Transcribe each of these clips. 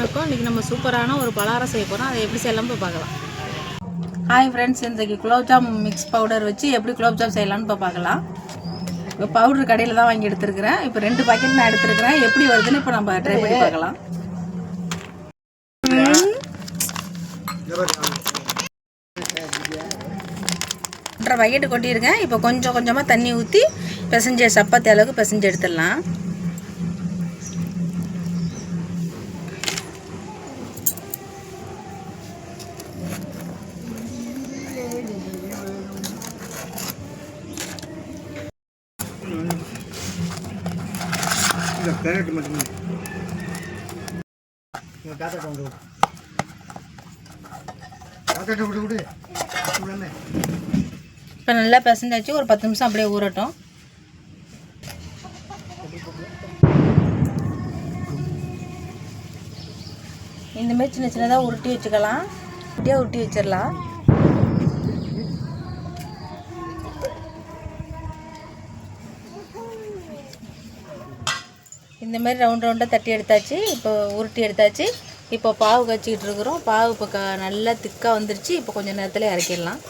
வணக்கம். இன்றைக்கி நம்ம சூப்பரான ஒரு பலகாரம் செய்ய போகிறோம் அதை எப்படி செய்யலாம் போய் பார்க்கலாம். ஹாய் ஃப்ரெண்ட்ஸ் இன்றைக்கி குலோப்ஜாம் மிக்ஸ் பவுடர் வச்சு எப்படி குலோப்ஜாம் செய்யலாம்னு இப்போ பார்க்கலாம். இப்போ பவுடர் கடையில் தான் வாங்கி எடுத்துருக்கிறேன். இப்போ ரெண்டு பாக்கெட் நான் எடுத்துருக்கிறேன். எப்படி வருதுன்னு இப்போ நம்ம ட்ரை பண்ணி பார்க்கலாம். ஒன்றரை பாக்கெட்டு கொட்டியிருக்கேன். இப்போ கொஞ்சம் கொஞ்சமாக தண்ணி ஊற்றி பிசைஞ்ச சப்பாத்தி அளவுக்கு பிசைஞ்சு எடுத்துடலாம். இந்த கேரட் மட்டும் விடு விடு. விடனே இப்போ நல்லா பிசைஞ்சாச்சு. ஒரு பத்து நிமிஷம் அப்படியே ஊறட்டும். இந்த மாதிரி சின்ன சின்னதாக உருட்டி வச்சுக்கலாம். குட்டியாக உருட்டி வச்சிடலாம். இந்த மாதிரி ரவுண்ட் ரவுண்டாக தட்டி எடுத்தாச்சு. இப்போ உருட்டி எடுத்தாச்சு. இப்போ பாவு கச்சிக்கிட்டு இருக்கிறோம். பாவு இப்போ க நல்லா திக்காக வந்துருச்சு. இப்போ கொஞ்சம் நேரத்தில் இறக்கிடலாம்.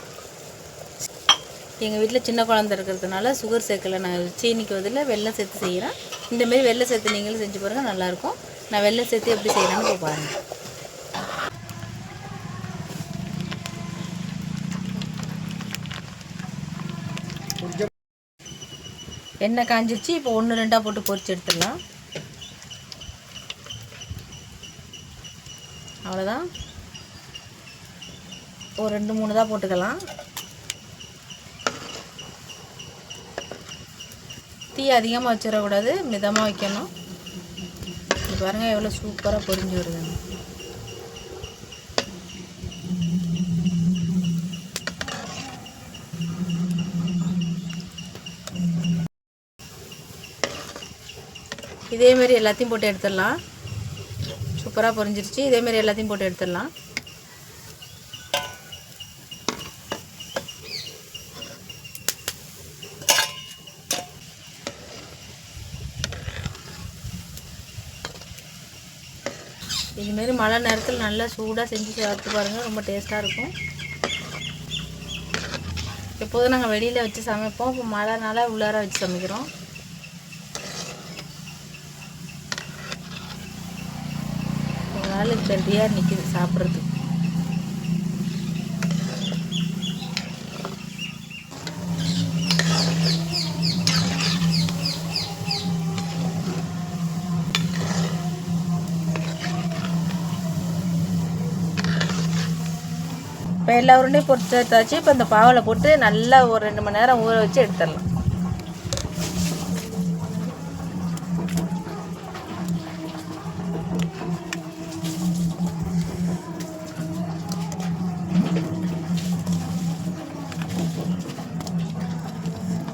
எங்கள் வீட்டில் சின்ன குழந்தை இருக்கிறதுனால சுகர் சேர்க்கலை. நான் சீனிக்கு பதில் வெள்ளம் சேர்த்து செய்கிறேன் இந்தமாரி வெள்ளம் சேர்த்து நீங்களும் செஞ்சு பாருங்கள் நல்லாயிருக்கும் நான் வெள்ளம் சேர்த்து எப்படி செய்கிறேன்னு இப்போ பாருங்கள் எண்ணெய் காஞ்சிருச்சு. இப்போ ஒன்று ரெண்டாக போட்டு பொரிச்சு எடுத்துடலாம். அவ்வளோதான் ஒரு ரெண்டு மூணு தான் போட்டுக்கலாம். தீ அதிகமாக வச்சிடக்கூடாது மிதமாக வைக்கணும். இது பாருங்கள் எவ்வளோ சூப்பராக பொரிஞ்சு வருது. இதேமாரி எல்லாத்தையும் போட்டு எடுத்துடலாம். சூப்பராக பொரிஞ்சிருச்சு. இதேமாரி எல்லாத்தையும் போட்டு எடுத்துடலாம். இதுமாரி மழை நேரத்தில் நல்லா சூடாக செஞ்சு சாப்பிட்டு பாருங்கள் ரொம்ப டேஸ்ட்டாக இருக்கும். எப்போதும் நாங்கள் வெளியில் வச்சு சமைப்போம். இப்போ மழைனால உள்ளார வச்சு சமைக்கிறோம். அதனால் இப்போ ரெடியாக நிற்கிது சாப்பிட்றதுக்கு. இப்போ எல்லா உருண்டையும் பொறுத்து எடுத்தாச்சு. இப்போ இந்த பாவில் போட்டு நல்லா ஒரு ரெண்டு மணி நேரம் ஊற வச்சு எடுத்துடலாம்.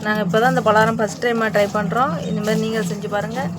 நாங்கள் இப்போ தான் இந்த பலகாரம் ஃபஸ்ட் டைமாக ட்ரை பண்ணுறோம் இனிமேல் நீங்கள் செஞ்சு பாருங்கள்